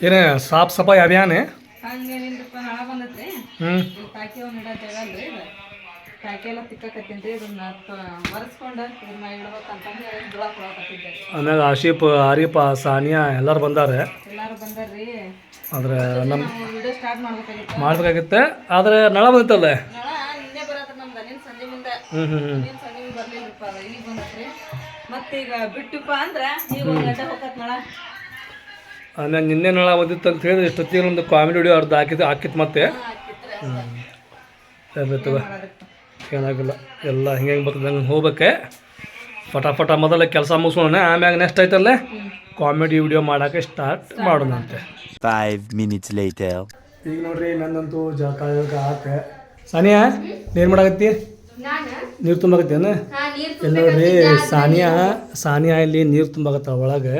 ಏನೇ ಸಾಫ್ ಸಫಾಯಿ ಅಭಿಯಾನ? ಹಂಗೇನಿಲ್ಲಪ್ಪ ನಾಳ ಬಂದತ್ರಿ ಹ್ಞೂ ಈ ಕಾಕಿ ಒಂದು ಇಡೋ ಜಾಗ ಅಲ್ರಿ ಇದು. ಕಾಕಿ ಎಲ್ಲ ತಿಕ್ಕಕತ್ತೀನಿ ಇದನ್ನ ಒರೆಸ್ಕೊಂಡು ಇದನ್ನ ಇಡ್ಬೇಕಂತಂದು ಹೇಳಿ ದುಳ ಕೊಡಕತ್ತಿದ್ದೆ. ಆಮ್ಯಾಗ ಆಶೀಪ್ ಆರೀಪ ಸಾನಿಯಾ ಎಲ್ಲರೂ ಬಂದಾರೆ. ಎಲ್ಲಾರು ಬಂದಾರ್ರಿ. ಆದ್ರೆ ನಮ್ಮ ವಿಡಿಯೋ ಸ್ಟಾರ್ಟ್ ಮಾಡ್ಬೇಕಾಗಿತ್ತು. ಮಾಡ್ಬೇಕಾಗಿತ್ತೆ. ಆದರೆ ನಳ ಬಂತಲ್ಲ? ಹ್ಮ್ ನಿನ್ನೆ ಬರತ್ತ ನಮ್ದು ನಿನ್ನ ಸಂಜೆ ಮುಂದೆ. ಹ್ಞೂ ಹ್ಞೂ ಹ್ಞೂ ನಿನ್ನ ಸಂಜೆ ಮುಂದೆ ಬರ್ಲಿಲ್ಲಪ್ಪ ಈಗ ಬಂದತ್ರಿ. ಮತ್ತೀಗ ಬಿಟ್ಟುಪ್ಪ ಅಂದ್ರೆ ಈಗ ಒಂದು ಗಂಟೆ ಹೋಗತ್ ನಾಳ. ಆಮೇಲೆ ನಿನ್ನೆ ನಳ ಬಂದಿತ್ತು ಅಂತ ಹೇಳಿದ್ರೆ ಇಷ್ಟೊತ್ತಿಗೆ ಒಂದು ಕಾಮಿಡಿ ವಿಡಿಯೋ ಅರ್ಧ ಹಾಕಿದ್ದು ಹಾಕಿತ್ತು ಮತ್ತೆ. ಹಾಕಿದ್ರೆ ಏನಾಗಿಲ್ಲ. ಎಲ್ಲ ಹಿಂಗೆ ಹೆಂಗೆ ಬರ್ತದೆ. ಹಂಗೆ ಹೋಗ್ಬೇಕೆ. ಫಟಾಫಟ ಮೊದಲ ಕೆಲಸ ಮುಗಿಸೋಣ ಆಮ್ಯಾಗ ನೆಕ್ಸ್ಟ್ ಐತಲ್ಲೇ? ಕಾಮಿಡಿ ವಿಡಿಯೋ ಮಾಡೋಕೆ ಸ್ಟಾರ್ಟ್ ಮಾಡೋಣಂತೆ. Five minutes later. ಈಗ ನೋಡ್ರಿ ನಂದಂತೂ ಜಳಕ ಗಿಳಕ ಹಾಕ ಸಾನಿಯಾ ನೀರು ಮಾಡಾಕತ್ತಿ? ನೀರು ತುಂಬಾಕತ್ತೇನು ಇಲ್ಲಿ ನೋಡ್ರಿ ಸಾನಿಯಾ ಸಾನಿಯಾ ಇಲ್ಲಿ ನೀರು ತುಂಬಾಕತ್ತ ಒಳಗೆ.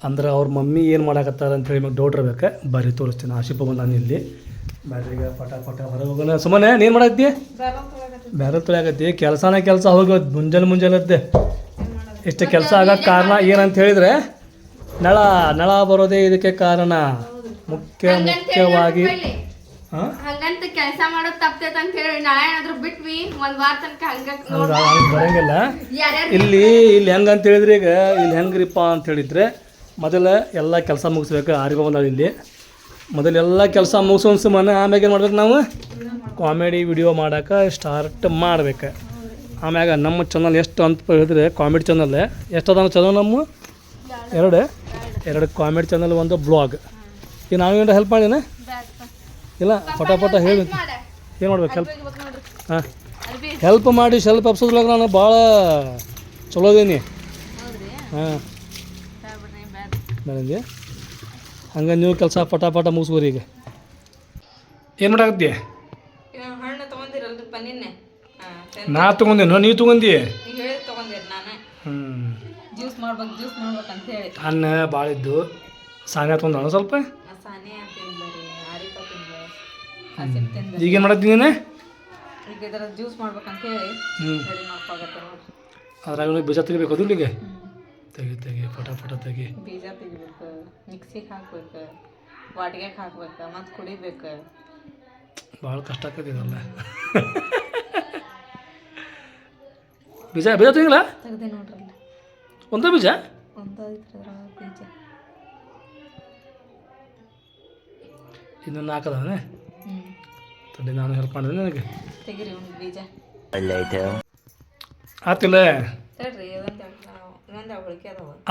ಅಂದ್ರೆ ಅವ್ರ ಮಮ್ಮಿ ಏನು ಮಾಡಾಕತ್ತಾರ ಅಂತ ಹೇಳಿ ಡೌಟ್ ಇರ್ಬೇಕು. ಬರ್ರಿ ತೋರಿಸ್ತೀನಿ ಆಶಿಪ ನಾನು ಇಲ್ಲಿ. ಬ್ಯಾಟ್ರಿಗೆ ಪಟ ಪಟ ಹೊರಗೆ ಹೋಗೋಣ ಸುಮ್ಮನೆ ನೀನು ಮಾಡತ್ತಿ ಬೇರೆ ತೊಳೆಯಾಕತ್ತಿ ಕೆಲಸನ ಕೆಲಸ ಹೋಗಿ ಮುಂಜಾನೆ ಮುಂಜಾನದ್ದೆ ಇಷ್ಟು ಕೆಲಸ ಆಗೋಕ್ಕೆ ಕಾರಣ ಏನಂತ ಹೇಳಿದ್ರೆ ನಳ ನಳ ಬರೋದೇ ಇದಕ್ಕೆ ಕಾರಣ. ಮುಖ್ಯ ಮುಖ್ಯವಾಗಿ ಹಂಗಂತ ಕೆಲಸ ಮಾಡೋದು ತಪ್ತೈತ್ ಅಂತ ಹೇಳಿ ನಾಳೆ ಏನಾದ್ರು ಬಿಟ್ವಿ ಒಂದ್ ವಾರ ತನಕ ಹಂಗ ಬರಂಗಿಲ್ಲ. ಇಲ್ಲಿ ಇಲ್ಲಿ ಹೆಂಗಂತ ಅಂತ ಹೇಳಿದ್ರೆ ಈಗ ಇಲ್ಲಿ ಹೆಂಗ್ರಿಪ್ಪ ಅಂತ ಹೇಳಿದ್ರೆ ಮೊದಲ ಎಲ್ಲ ಕೆಲಸ ಮುಗಿಸ್ಬೇಕು ಆರಿಗ ಬಂದ ಇಲ್ಲಿ. ಮೊದಲು ಎಲ್ಲ ಕೆಲಸ ಮುಗಿಸೋನ್ಸು ಮನೆ ಆಮ್ಯಾಗ ಏನು ಮಾಡ್ಬೇಕು ನಾವು? ಕಾಮಿಡಿ ವಿಡಿಯೋ ಮಾಡೋಕೆ ಸ್ಟಾರ್ಟ್ ಮಾಡ್ಬೇಕು. ಆಮ್ಯಾಗ ನಮ್ಮ ಚಾನಲ್ ಎಷ್ಟು ಅಂತ ಹೇಳಿದ್ರೆ ಕಾಮಿಡಿ ಚಾನಲ್ ಎಷ್ಟು ಅದಾವ ಚಾನಲ್ ನಮ್ಮ? ಎರಡು. ಎರಡು ಕಾಮಿಡಿ ಚಾನಲ್ ಒಂದು ಬ್ಲಾಗ್ ಈಗ ನಾವೇನು ಹೆಲ್ಪ್ ಮಾಡಿನ ಇಲ್ಲ ಪಟ ಪಟ ಹೇಳಿ. ಏನು ಮಾಡ್ಬೇಕು? ಹೆಲ್ಪ್ ಹಾಂ. ಹೆಲ್ಪ್ ಮಾಡಿ ಶೆಲ್ಪ್ ಎಪ್ಸೋದ್ರಾಗ ನಾನು ಭಾಳ ಚಲೋ ಅದೀನಿ ಹಾಂ. ಬೆಳಗ್ಗೆ ಹಂಗೆ ನೀವು ಕೆಲಸ ಪಟಾಪಟ ಪಟ ಮುಗಿಸ್ಬೋರಿ ಈಗ. ಏನು ಮಾಡಾಕತ್ತಿ? ಹಣ್ಣು ತಗೊಂಡಿರಲ್ರಿಪ್ಪ ನಿನ್ನೆ. ಹಾಂ ನಾ ತೊಗೊಂಡೇನು ನೀವು ತೊಗೊಂಡಿ ಅನ್ನ ಭಾಳ ಇದ್ದು. ಸಾನೆ ತೊಗೊಂಡ ಸ್ವಲ್ಪ? ಈಗೇನು ಮಾಡತ್ತೀನಿ ನೀನು? ಜ್ಯೂಸ್ ಮಾಡ್ಬೇಕಂತ ಹೇಳಿ ಅದ್ರಾಗ ಬೀಜ ತೆಗಿಬೇಕು ದುಡ್ಡಿಗೆ ತೆಗಿ ತೆಗಿ ಪಟ ಪಟ ತೆಗಿ. ಬೀಜ ತೆಗಿಬೇಕು ಮಿಕ್ಸಿಗೆ ಹಾಕ್ಬೇಕು ವಾಟಿಗೆ ಹಾಕ್ಬೇಕು ಮತ್ತು ಕುಡಿಬೇಕು. ಭಾಳ ಕಷ್ಟ ಆಕತಿದಲ್ಲ ಬೀಜ ಬೀಜ ತೆಗಿಲ್ಲ? ತೆಗ್ದೆ ನೋಡ್ರಲ್ಲ ಒಂದೇ ಬೀಜ? ಒಂದು ಬೀಜ. ಇನ್ನು ನಾಲ್ಕದಾನೆ ಹ್ಞೂ ತಡಿ ನಾನು ಹೆಲ್ಪ್ ಮಾಡಿದೆ ನನಗೆ. ತೆಗಿರಿ ಒಂದು ಬೀಜ. ಆತಿಲ್ಲ. ನೋಡಿಲಿ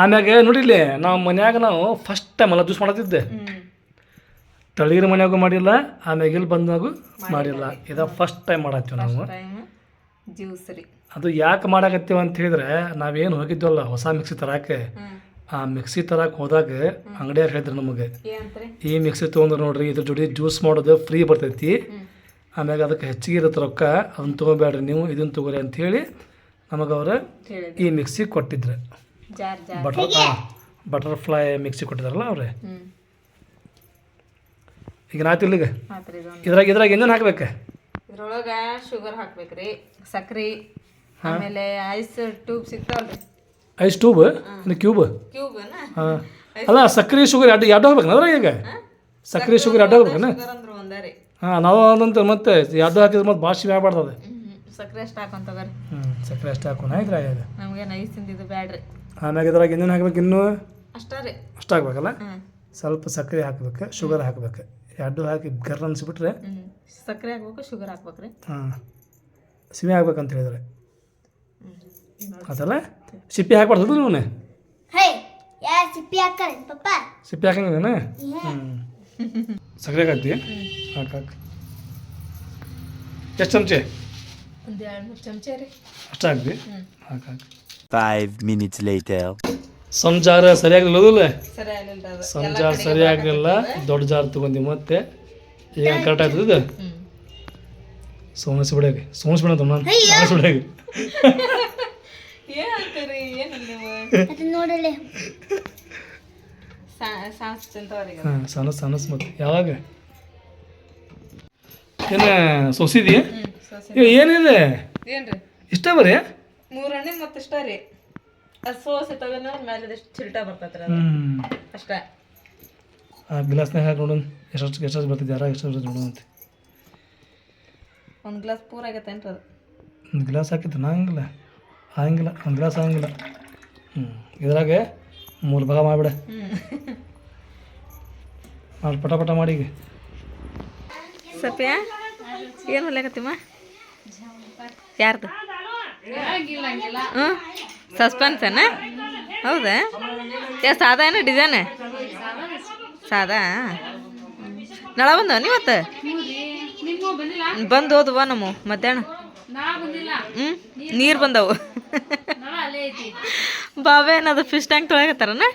ಆಮ್ಯಾಗ ನೋಡಿಲ್ಲಿ ನಾವು ಮನ್ಯಾಗ ನಾವು ಫಸ್ಟ್ ಟೈಮ್ ಅಲ್ಲ ಜ್ಯೂಸ್ ಮಾಡತ್ತಿದ್ದೆ. ತಳಿಗಿರ ಮನ್ಯಾಗು ಮಾಡಿಲ್ಲ ಆಮ್ಯಾಗ ಇಲ್ಲಿ ಬಂದಾಗೂ ಮಾಡಿಲ್ಲ. ಇದ ಫಸ್ಟ್ ಟೈಮ್ ಮಾಡತ್ತೀವಿ ನಾವು. ಜ್ಯೂಸ್ ರೀ. ಅದು ಯಾಕೆ ಮಾಡಾಕತ್ತೀವಿ ಅಂತ ಹೇಳಿದ್ರೆ ನಾವೇನು ಹೋಗಿದ್ವಲ್ಲ ಹೊಸ ಮಿಕ್ಸಿ ತರಾಕೆ ಆ ಮಿಕ್ಸಿ ತರಕ್ಕೆ ಹೋದಾಗ ಅಂಗಡಿಯವ್ರು ಹೇಳಿದ್ರು ನಮಗೆ. ಈ ಮಿಕ್ಸಿ ತೊಗೊಂಡ್ರೆ ನೋಡ್ರಿ ಇದ್ರ ಜೋಡಿ ಜ್ಯೂಸ್ ಮಾಡೋದು ಫ್ರೀ ಬರ್ತೈತಿ. ಆಮ್ಯಾಗ ಅದಕ್ಕೆ ಹೆಚ್ಚಿಗೆ ಇರುತ್ತೆ ರೊಕ್ಕ ಅದನ್ನ ತೊಗೊಬೇಡ್ರಿ ನೀವು ಇದನ್ನ ತಗೋರಿ ಅಂತ ನಮಗೆ ಅವ್ರು ಹೇಳಿದ್ರಿ. ಈ ಮಿಕ್ಸಿ ಕೊಟ್ಟಿದ್ರು. Jar jar. Butter butterfly mixie ಕೊಟ್ಟಿದಾರಲ್ಲ ಅವ್ರೆ? ಈಗ ನಾ ಈಗ ಆತ್ರಿ ಇದೊಂದು ಇದ್ರಾಗ ಇದ್ರಾಗ ಏನೇನು ಹಾಕ್ಬೇಕು? ಇದ್ರೊಳಗೆ ಶುಗರ್ ಹಾಕ್ಬೇಕ್ರಿ ಸಕ್ರೆ ಆಮೇಲೆ ice tube ಸಿಗ್ತಾವಲ್ರಿ. Ice tube? Cube? ಕ್ಯೂಬ್ನ? ಹಾಂ. ಅಲ್ಲ ಸಕ್ರೆ ಶುಗರ್ ಎರಡು ಎರಡು ಹಾಕ್ಬೇಕು ಅದ್ರಾಗ ಈಗ? ಸಕ್ರೆ ಶುಗರ್ ಎರಡು ರೀ. ಹಾಂ ನಾವು ಅದಂತ ಮತ್ತೆ ಎರಡು ಹಾಕಿದ್ರೆ ಮತ್ತೆ ಭಾಳ ಆಗ್ಬಾರ್ದು ಆಗ್ಬಾರ್ದು ಸಕ್ಕರೆ ಅಷ್ಟು ಹಾಕೊಂತ ಬರ್ರಿ. ಹ್ಞೂ ಸಕ್ರೆ ಅಷ್ಟು ಹಾಕೋಣ. ಇದು ನಮಗೆ ನೈಸ್ ತಿಂದಿದ್ದು ಬ್ಯಾಡ್ರಿ. ಆಮ್ಯಾಗ ಇದ್ರಾಗ ಇನ್ನೇನು ಹಾಕ್ಬೇಕು ಇನ್ನೂ? ಅಷ್ಟೇ ರೀ. ಅಷ್ಟು ಹಾಕ್ಬೇಕಲ್ಲ? ಹ್ಞೂ ಸ್ವಲ್ಪ ಸಕ್ಕರೆ ಹಾಕ್ಬೇಕು ಶುಗರ್ ಹಾಕ್ಬೇಕು. ಎರಡು ಹಾಕಿ ಗರ್ ಅನ್ಸ್ಬಿಟ್ರೆ? ಹ್ಮ್. ಸಕ್ಕರೆ ಹಾಕ್ಬೇಕು ಶುಗರ್ ಹಾಕ್ಬೇಕ್ರಿ. ಹಾಂ. ಸಿಮೆ ಹಾಕ್ಬೇಕಂತ ಹೇಳಿದ್ರೆ. ಅದಲ್ಲ? ಸಿಪ್ಪಿ ಹಾಕ್ಬಾರ್ದು ನೀವು ಹೇ ಯಾ ಸಿಪ್ಪಿ ಹಾಕಂಗಿಲ್ಲ ಪಪ್ಪ? ಸಿಪ್ಪಿ ಹಾಕಂಗೇನ ಹ್ಞೂ ಸಕ್ಕರೆ ಹಾಕ್ತಿ ಹಾಕಿ ಹಾಕಿ. ಎಷ್ಟು ಚಮಚೆ? ಒಂದು ಎರಡು ಮೂರು ಚಮಚ ರೀ. ಅಷ್ಟು ಹಾಕ್ ಹಾಕ್ Five minutes later. ಸಣ್ಣ ಜಾರ ಸರಿಯಾಗಿಲ್ಲ ಸರಿ ಆಗಲಿಲ್ಲ ಅದು ಸಣ್ಣ ಜಾರ್ ಸರಿಯಾಗಲಿಲ್ಲ. ದೊಡ್ಡ ಜಾರ್ ತಗೊಂಡಿ ಮತ್ತೆ ಈಗ ಕರೆಕ್ಟ್ ಆಯ್ತದ ಇದು? ಸೋಮಸಿ ಬಿಡಾಗ. ಸೋಮಸಿ ಬಿಡ ನಾನು. ಸೋಮಸಿ ಬಿಡಾಗ. ಏನು ಅಂತೀರಿ? ಏನು ನೀವು? ಅದು ನೋಡಲೆ. ಸಾಸ್ ತಿಂತವ್ರಿ ಹಾಂ ಸಣ್ಣ ಸಣ್ಣ ಮತ್ತೆ. ಯಾವಾಗ? ಏನ ಸೋಸಿದೀಯಾ? ಇವ್ ಏನಿದೆ? ಏನ್ರಿ? ಇಷ್ಟ ಬರೀ? ಮೂರು ಹಣ್ಣು ಮತ್ತೆ ಇಷ್ಟ ರೀ. ಅದು ಸೋಸಿ ತಗೊಂಡ್ರೆ ಮೇಲೆ ಚಿಲ್ಟ ಬರ್ತೈತ್ರಿ ಅದು. ಅಷ್ಟೇ. ಆ ಗ್ಲಾಸ್ನಾಗ ಹಾಕಿ ನೋಡೋಣ. ಎಷ್ಟು ಎಷ್ಟು ಬರ್ತೈತೆ ಯಾರಾಗ ಎಷ್ಟು ಬರ್ತೈತೆ ನೋಡೋಣ ಅಂತ. ಒಂದು ಗ್ಲಾಸ್ ಪೂರ ಆಗೈತೇನ್ರಿ ಅದು. ಒಂದು ಗ್ಲಾಸ್ ಹಾಕಿತ್ತು ಹಂಗಿಲ್ಲ. ಆಗಂಗಿಲ್ಲ. ಒಂದು ಗ್ಲಾಸ್ ಆಗಂಗಿಲ್ಲ. ಹ್ಞೂ ಇದ್ರಾಗ ಮೂರು ಭಾಗ ಮಾಡಿಬಿಡ. ಮಾಡಿ ಪಟ ಪಟ ಮಾಡಿ ಈಗ. ಸಪ್ಯ ಏನು ಹೊಲ್ಯಾಕತ್ತಿಮ್ಮ? ಯಾರ್ದು? ಹ್ಞೂ ಸಸ್ಪೆನ್ಸನ ಹೌದಾ? ಯಾ ಸಾದಾ ಏನು ಡಿಸೈನ್ ಸಾದಾ? ನಳ ಬಂದವ ನೀವತ್ತು ಬಂದು ಹೋದವ ನಮ್ಮ ಮಧ್ಯಾಹ್ನ. ಹ್ಞೂ ನೀರು ಬಂದವು. ಬಾಬೆ ಏನದು ಫಿಶ್ ಟ್ಯಾಂಕ್ ತೊಳಗತ್ತಾರನ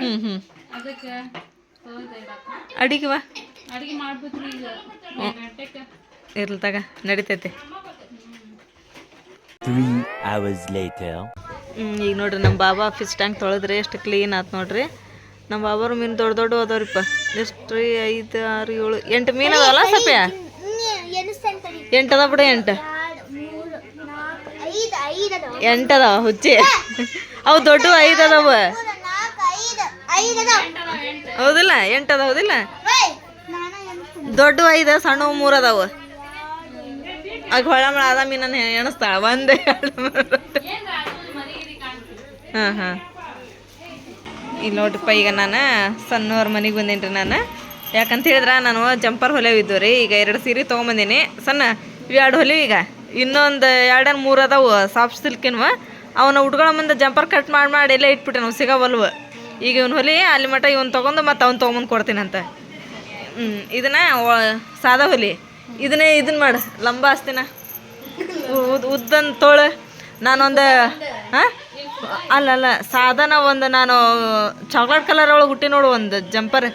ಹ್ಞೂ ಹ್ಞೂ ಅಡಿಗೆ ವಾ ಇರ್ಲಿ ತಗ ನಡಿತೈತೆ. ಈಗ ನೋಡ್ರಿ ನಮ್ಮ ಬಾಬಾ ಫಿಶ್ ಟ್ಯಾಂಕ್ ತೊಳೆದ್ರಿ ಎಷ್ಟು ಕ್ಲೀನ್ ಆಯ್ತು ನೋಡ್ರಿ. ನಮ್ಮ ಬಾಬಾರು ಮೀನು ದೊಡ್ಡ ದೊಡ್ಡ ಅದಾವ್ರಿಪ್ಪ. ಎಷ್ಟು ರೀ ಐದು ಆರು ಏಳು ಎಂಟು ಮೀನು ಅದಾವಲ್ಲ ಸ್ವಲ್ಪ ಎಂಟು ಅದಾವ ಬಿಡು ಎಂಟು. ಎಂಟು ಅದಾವ ಹುಚ್ಚಿ. ಅವು ದೊಡ್ಡ ಐದು ಅದಾವ. ಹೌದಿಲ್ಲ ಎಂಟು ಹೌದಿಲ್ಲ. ದೊಡ್ಡ ಐದು ಸಣ್ಣ ಮೂರು ಅದಾವ. ಆಗ ಘೋಳ ಮಳ ಆದ ಮೀನನ್ನು ಎಣಿಸ್ತಾಳ ಒಂದೇ ಹಾಂ ಹಾಂ. ಇಲ್ಲಿ ನೋಡ್ರಿಪ್ಪ ಈಗ ನಾನು ಸಣ್ಣವ್ರ ಮನೆಗೆ ಬಂದೇನಿ ರೀ ನಾನು. ಯಾಕಂತ ಹೇಳಿದ್ರೆ, ನಾನು ಜಂಪರ್ ಹೊಲೆವಿದ್ದು ರೀ ಈಗ ಎರಡು ಸೀರೆ ತೊಗೊಂಬಂದೀನಿ. ಸಣ್ಣ ಇವು ಎರಡು ಹೊಲಿವು ಈಗ. ಇನ್ನೊಂದು ಎರಡೇನು ಮೂರು ಅದಾವು ಸಾಫ್ಟ್ ಸಿಲ್ಕಿನ್ವ ಅವನ್ನ ಉಟ್ಗಳ ಮುಂದೆ ಜಂಪರ್ ಕಟ್ ಮಾಡಿ ಮಾಡಿ ಎಲ್ಲ ಇಟ್ಬಿಟ್ಟೆ ನಾವು ಸಿಗವಲ್ವ ಈಗ ಇವ್ನು ಹೊಲಿ, ಅಲ್ಲಿ ಮಟ್ಟ ಇವ್ನು ತೊಗೊಂಡು ಮತ್ತೆ ಅವ್ನು ತೊಗೊಂಬಂದು ಕೊಡ್ತೀನಂತ. ಹ್ಞೂ ಇದನ್ನ ಸಾದಾ ಹೊಲಿ. ಇದನ್ನೇ ಇದನ್ನ ಮಾಡು, ಲಂಬ ಆಸ್ತಿನ. ಉದ್ ಉದ್ದನ್ ತೋಳ. ನಾನೊಂದು, ಹಾಂ? ಅಲ್ಲ ಸಾಧನ ಸಾಧಾನ ಒಂದು ನಾನು ಚಾಕ್ಲೇಟ್ ಕಲರ್ ಒಳಗೆ ಹುಟ್ಟಿ ನೋಡು ಒಂದು ಜಂಪರ್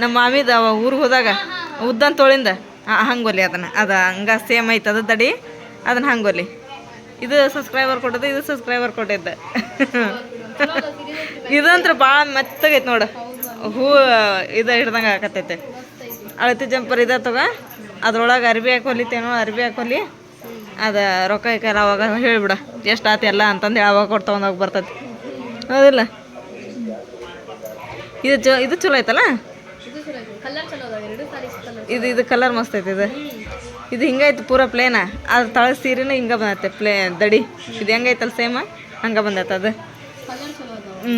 ನಮ್ಮ ಮಾಮಿದ ಊರಿಗೆ ಹೋದಾಗ, ಉದ್ದನ್ ತೋಳಿಂದ. ಹಂಗೊಲಿ ಅದನ್ನು. ಅದು ಹಂಗ ಸೇಮ್ ಐತೆ, ಅದು ತಡಿ ಅದನ್ನು ಹಂಗೊಲಿ ಇದು ಸಬ್ಸ್ಕ್ರೈಬರ್ ಕೊಟ್ಟದ್ದು, ಇದು ಸಬ್ಸ್ಕ್ರೈಬರ್ ಕೊಟ್ಟಿದ್ದ. ಇದಂತ್ರ ಭಾಳ ಮೆತ್ತಗೈತೆ ನೋಡು. ಹೂ, ಇದು ಹಿಡ್ದಂಗೆ ಆಕತ್ತೈತೆ ಅಳತಿ ಜಂಪರ್ ಇದೆ ತಗ ಅದ್ರೊಳಗೆ ಅರ್ಬಿ ಹಾಕೊಲಿತೇನೋ ಅರ್ಬಿ ಹಾಕೊಲಿ. ಅದು ರೊಕ್ಕ ಇಕ್ಕಲ್ಲ ಅವಾಗ ಹೇಳ್ಬಿಡ, ಎಷ್ಟು ಆತು ಎಲ್ಲ ಅಂತಂದು ಅವಾಗ ಕೊಟ್ಟು ತೊಗೊಂಡೋಗಿ ಬರ್ತೈತಿ. ಹೌದಿಲ್ಲ? ಇದು ಚೊ, ಇದು ಚಲೋ ಐತಲ್ಲ? ಇದು ಇದು ಕಲರ್ ಮಸ್ತ್ ಐತಿ ಇದು. ಇದು ಹಿಂಗೈತೆ ಪೂರ ಪ್ಲೇನ ಅದು ತಳ ಸೀರೆನೂ ಹಿಂಗೆ ಬಂದೈತೆ ಪ್ಲೇ ದಡಿ. ಇದು ಹೆಂಗೈತಲ್ಲ ಸೇಮ ಹಂಗೆ ಬಂದೈತೆ ಅದು. ಹ್ಞೂ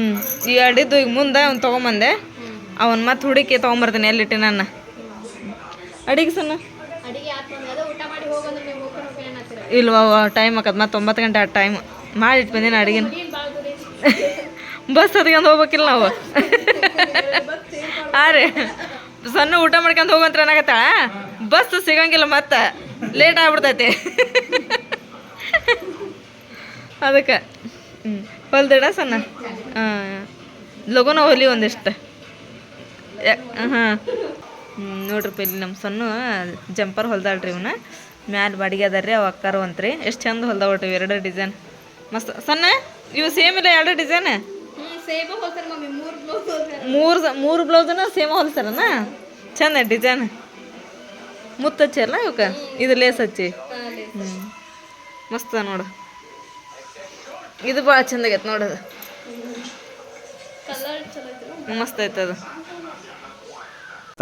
ಈ ಅಡಿದ್ದು ಈಗ ಮುಂದೆ ಅವ್ನು ತೊಗೊಂಬಂದೆ. ಅವನು ಮತ್ತೆ ಹುಡುಕಿ ತೊಗೊಂಬರ್ತೀನಿ ಎಲ್ಲಿಟ್ಟು ನನ್ನ ಅಡಿಗೆ ಸಣ್ಣ? ಇಲ್ವಾ ಟೈಮ್ ಆಕತ್. ಮತ್ತೆ ಒಂಬತ್ತು ಗಂಟೆ ಆ ಟೈಮ್ ಮಾಡಿಟ್ಟು ಬಂದಿನ ಅಡಿಗೆನ. ಬಸ್ ಅದಕ್ಕೆ ಹೋಗ್ಬೇಕಿಲ್ಲ ನಾವು. ಹಾಂ ರೀ. ಸಣ್ಣ ಊಟ ಮಾಡ್ಕೊಂಡು ಹೋಗಂತ್ರ ಏನಾಗತ್ತಾಳ ಬಸ್ ಸಿಗಂಗಿಲ್ಲ ಮತ್ತೆ. ಲೇಟ್ ಆಗ್ಬಿಡ್ತೈತಿ. ಅದಕ್ಕೆ. ಹ್ಞೂ ಹೊಲ್ದಿಡ ಸಣ್ಣ? ಹಾಂ ಲಗುನ ಹೊಲಿ ಒಂದಿಷ್ಟು. ಹಾಂ. ನೋಡ್ರಿಪ್ಪ ಇಲ್ಲಿ ನಮ್ಮ ಸಣ್ಣ ಜಂಪರ್ ಹೊಲ್ದಾಳ್ರಿ ಇವನ್ನ ಮ್ಯಾಲ ಬಾಡಿಗೆ ಅದಾರ್ರಿ ಅವು ಅಕ್ಕಾರು ಅಂತ್ರಿ ಎಷ್ಟು ಚಂದ ಹೊಲ್ದಾವ ಒಟ್ಟು ಎರಡು ಡಿಸೈನ್. ಮಸ್ತ್. ಸಣ್ಣ ಇವು ಸೇಮ್ ಇಲ್ಲ ಎರಡು ಡಿಸೈನ್? ಮೂರು ಮೂರು ಬ್ಲೌಸನ ಸೇಮ್ ಹೊಲ್ತಾರನ ಚಂದ ಡಿಸೈನ್. ಮುತ್ತು ಹಚ್ಚಲ್ಲ ಇವಕ್ಕೆ ಇದು ಲೇಸ್ ಹಚ್ಚಿ. ಹ್ಞೂ ಮಸ್ತ್ ಅದ ನೋಡು. ಇದು ಭಾಳ ಚಂದ ಆಗೈತೆ ನೋಡೋದು ಮಸ್ತ್ ಐತೆ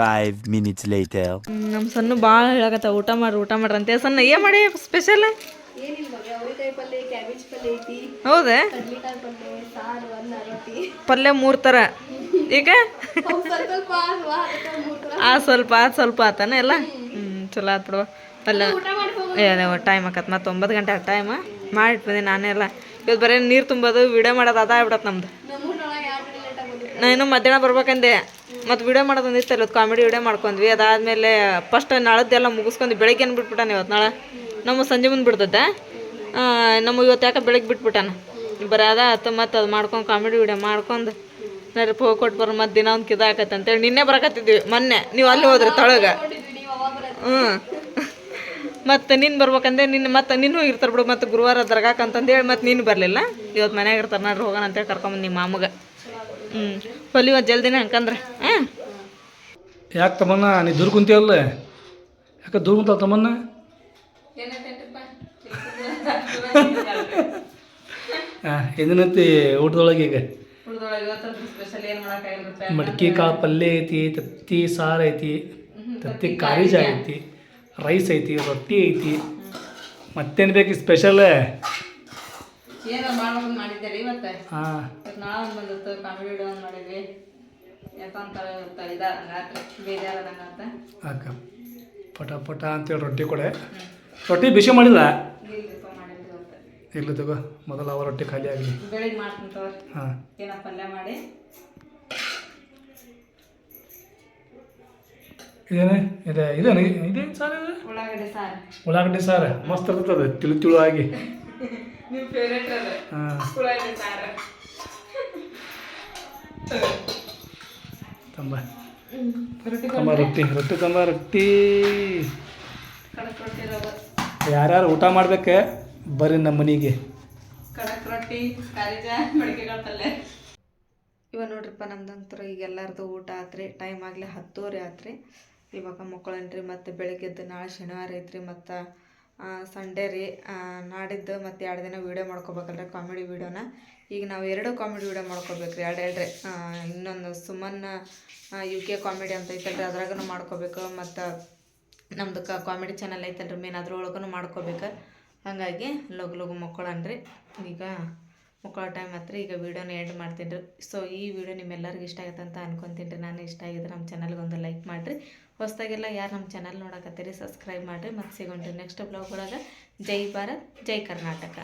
ಅದು ಮಿನಿಟ್ಸ್ later. ನಮ್ಮ ಸಣ್ಣ ಭಾಳ ಹೇಳಕತ್ತ, ಊಟ ಮಾಡ್ರಿ ಊಟ ಮಾಡ್ರಿ ಅಂತ. ಸಣ್ಣ ಏನು ಮಾಡಿ ಸ್ಪೆಷಲ್ ಹೌದೇ? ಪಲ್ಯ ಮೂರು ಥರ ಈಗ ಆ ಸ್ವಲ್ಪ ಆ ಸ್ವಲ್ಪ ಆತನ ಎಲ್ಲ? ಹ್ಞೂ ಚಲೋ ಆತ್ ಬಿಡುವ ಪಲ್ಯ. ಏ ಟೈಮ್ ಆಕತ್, ಮತ್ತೆ ಒಂಬತ್ತು ಗಂಟೆ ಆ ಟೈಮ್ ಮಾಡಿಟ್ಬಿದ್ದೆ ಬಂದೆ ನಾನೇ ಎಲ್ಲ. ಇವತ್ತು ಬರೀ ನೀರು ತುಂಬೋದು ವಿಡಿಯೋ ಮಾಡೋದು ಅದಾಗ್ಬಿಡತ್ತೆ ನಮ್ದು. ನಾನು ಮಧ್ಯಾಹ್ನ ಬರ್ಬೇಕಂದೆ. ಮತ್ತು ವಿಡಿಯೋ ಮಾಡೋದು ಒಂದಿತ್ತು ಇವತ್ತು ಕಾಮಿಡಿ ವಿಡಿಯೋ ಮಾಡ್ಕೊಂಡ್ವಿ. ಅದಾದಮೇಲೆ ಫಸ್ಟ್ ನಾಳದ್ದೆಲ್ಲ ಮುಗಿಸ್ಕೊಂಡು ಬೆಳಗ್ಗೆ ಬಿಟ್ಬಿಟ್ಟಾನೆ ಇವತ್ತು ನಾಳೆ? ನಮ್ಮ ಸಂಜೆ ಮುಂದೆ ಬಿಡ್ತದೆ ನಮ್ಮ ಇವತ್ತು ಯಾಕೆ ಬೆಳಗ್ಗೆ ಬಿಟ್ಬಿಟ್ಟಾನ? ಬರೀ ಅದ ಆತು ಮತ್ತು ಅದು ಮಾಡ್ಕೊಂಡು ಕಾಮಿಡಿ ವಿಡಿಯೋ ಮಾಡ್ಕೊಂಡು ನಡ್ರಿ ಹೋಗಿ ಕೊಟ್ಟು ಬರೋ ಮತ್ತು ದಿನ ಒಂದು ಕಿದಾಕತ್ತೆ ಅಂತೇಳಿ ನಿನ್ನೆ ಬರಕತ್ತಿದ್ವಿ, ಮೊನ್ನೆ. ನೀವು ಅಲ್ಲಿ ಹೋದ್ರಿ ತೊಳಗೆ. ಹ್ಞೂ ಮತ್ತು ನೀನು ಬರ್ಬೇಕಂದೆ ನಿನ್ನ ಮತ್ತು ನಿನ್ನೂ ಹೋಗಿರ್ತಾರೆ ಬಿಡು, ಮತ್ತು ಗುರುವಾರ ದರ್ಗಾಕಂತಂದೇಳಿ ಮತ್ತೆ ನೀನು ಬರಲಿಲ್ಲ. ಇವತ್ತು ಮನೆಯಾಗಿರ್ತಾರೆ ಇರ್ತಾರೆ ಹೋಗೋಣ ಅಂತೇಳಿ ಕರ್ಕೊಂಬಂದು ನಿಮ್ಮ ಮಾಮಗೆ. ಹ್ಞೂ ಹೊಲಿವ ಜಲ್ದಿನ ಹಂಕಂದ್ರೆ ಹಾಂ. ಯಾಕೆ ತಮ್ಮನ್ನ? ನೀ ದೂರ ಕುಂತೀಯಲ್ಲ? ಯಾಕೆ ದೂರ ಕುಂತ ತಮ್ಮನ್ನ? ಹಾಂ ಏನೇನೈತಿ ಊಟದೊಳಗೆ ಈಗ? ಮಡಿಕೆ ಕಾಳು ಪಲ್ಯ ಐತಿ ತತ್ತಿ ಸಾರು ಐತಿ ತತ್ತಿ ಕಾರಿಜ ಐತಿ. ರೈಸ್ ಐತಿ ರೊಟ್ಟಿ ಐತಿ. ಮತ್ತೇನು ಬೇಕು ಸ್ಪೆಷಲ್ ಏನೋ ಮಾಡಿದ್ದೆ ರೀ ಇವತ್ತು. ಹಾಂ. ನಾಳೆ ಒಂದು ಬಂದಿತ್ತು ಕಾಮಿಡಿ ವಿಡಿಯೋ ಒಂದು ಮಾಡಿದ್ವಿ. ಯಾಕಂತಾರೆ ಇದ ರಾತ್ರಿ ಬೇಜಾರದಂಗ ಅಂತ. ಅಕ್ಕ ಪಟ ಪಟ ಅಂತೇಳಿ ರೊಟ್ಟಿ ಕೊಡೆ. ರೊಟ್ಟಿ ಬಿಸಿ ಮಾಡಿಲ್ಲ? ಇರ್ಲಿ ತಗೋ ಮೊದಲ ಅವ ರೊಟ್ಟಿ ಖಾಲಿ ಆಗಲಿ. ಬೆಳಿಗ್ಗೆ ಮಾಡ್ತೀನಿ ತಗೋ. ಹಾಂ. ಏನೋ ಪಲ್ಯ ಮಾಡಿ. ಇದೇನೆ? ಇದೆ ಇದೇನು ಇದೇನು ಸಾರು ಇದು? ಉಳ್ಳಾಗಡ್ಡಿ ಸಾರು. ಉಳ್ಳಾಗಡ್ಡಿ ಸಾರು ಮಸ್ತ್ ಇರ್ತದೆ ತಿಳು ತಿಳು ಆಗಿ. ನಿಮ್ಮ ಫೇವ್ರೇಟ್ ಅದ. ಹಾಂ. ಸಾರ. ತಂಬ. ರೊಟ್ಟಿ ತಂಬ ರೊಟ್ಟಿ ರೊಟ್ಟಿ ತಂಬ ರೊಟ್ಟಿ. ಯಾರ್ಯಾರು ಊಟ ಮಾಡ್ಬೇಕು? ಬರ್ರಿ ನಮ್ಮ ಮನೆಗೆ. ಕಡಕ್ ರೊಟ್ಟಿ ಕಾರಿಜ ಮಡಿಕೆಗಳ ಪಲ್ಯ. ಇವಾಗ ನೋಡ್ರಿಪ್ಪ ನಮ್ದಂತರ ಈಗ ಎಲ್ಲರದು ಊಟ ಆತ್ರಿ. ಟೈಮ್ ಆಗಲಿ ಹತ್ತುವರೆ ಆತ್ರಿ. ಇವಾಗ ಮಕ್ಕಳನ್ರಿ ಮತ್ತು ಬೆಳಗ್ಗೆದ್ದು ನಾಳೆ ಶನಿವಾರ ಐತ್ರಿ ಮತ್ತು ಸಂಡೇ ರೀ ನಾಡಿದ್ದು ಮತ್ತು ಎರಡು ದಿನ ವೀಡಿಯೋ ಮಾಡ್ಕೋಬೇಕಲ್ರಿ ಕಾಮಿಡಿ ವೀಡಿಯೋನ ಈಗ ನಾವು ಎರಡು ಕಾಮಿಡಿ ವೀಡಿಯೋ ಮಾಡ್ಕೋಬೇಕ್ರಿ, ಎರಡು ಎರಡ್ರೆ. ಇನ್ನೊಂದು ಸುಮನ್ ಯು ಕೆ ಕಾಮಿಡಿ ಅಂತ ಐತಲ್ರಿ ಅದ್ರಾಗೂ ಮಾಡ್ಕೋಬೇಕು. ಮತ್ತು ನಮ್ದು ಕಾಮಿಡಿ ಚಾನಲ್ ಐತಲ್ರಿ ಮೇನ್ ಅದ್ರೊಳಗೂ ಮಾಡ್ಕೋಬೇಕು. ಹಾಗಾಗಿ ಲಗು ಲಗು ಮಕ್ಕಳನ್ರಿ. ಈಗ ಮಕ್ಕಳ ಟೈಮ್ ಹತ್ರ ಈಗ ವೀಡಿಯೋನ ಎಂಡ್ ಮಾಡ್ತೀನಿ ರೀ. ಸೊ ಈ ವಿಡಿಯೋ ನಿಮ್ಮೆಲ್ಲರಿಗೂ ಇಷ್ಟ ಆಗುತ್ತೆ ಅಂತ ಅನ್ಕೊಂತೀನಿ ರೀ. ನಾನು ಇಷ್ಟ ಆಗಿದ್ರೆ ನಮ್ಮ ಚಾನಲ್ಗೆ ಒಂದು ಲೈಕ್ ಮಾಡಿರಿ. ಹೊಸದಾಗೆಲ್ಲ ಯಾರು ನಮ್ಮ ಚಾನಲ್ ನೋಡಕತ್ತೀರಿ ಸಬ್ಸ್ಕ್ರೈಬ್ ಮಾಡಿರಿ. ಮತ್ತು ಸಿಗೋಣ್ರಿ ನೆಕ್ಸ್ಟ್ ಬ್ಲಾಗ್ ಒಳಗೆ. ಜೈ ಭಾರತ್, ಜೈ ಕರ್ನಾಟಕ.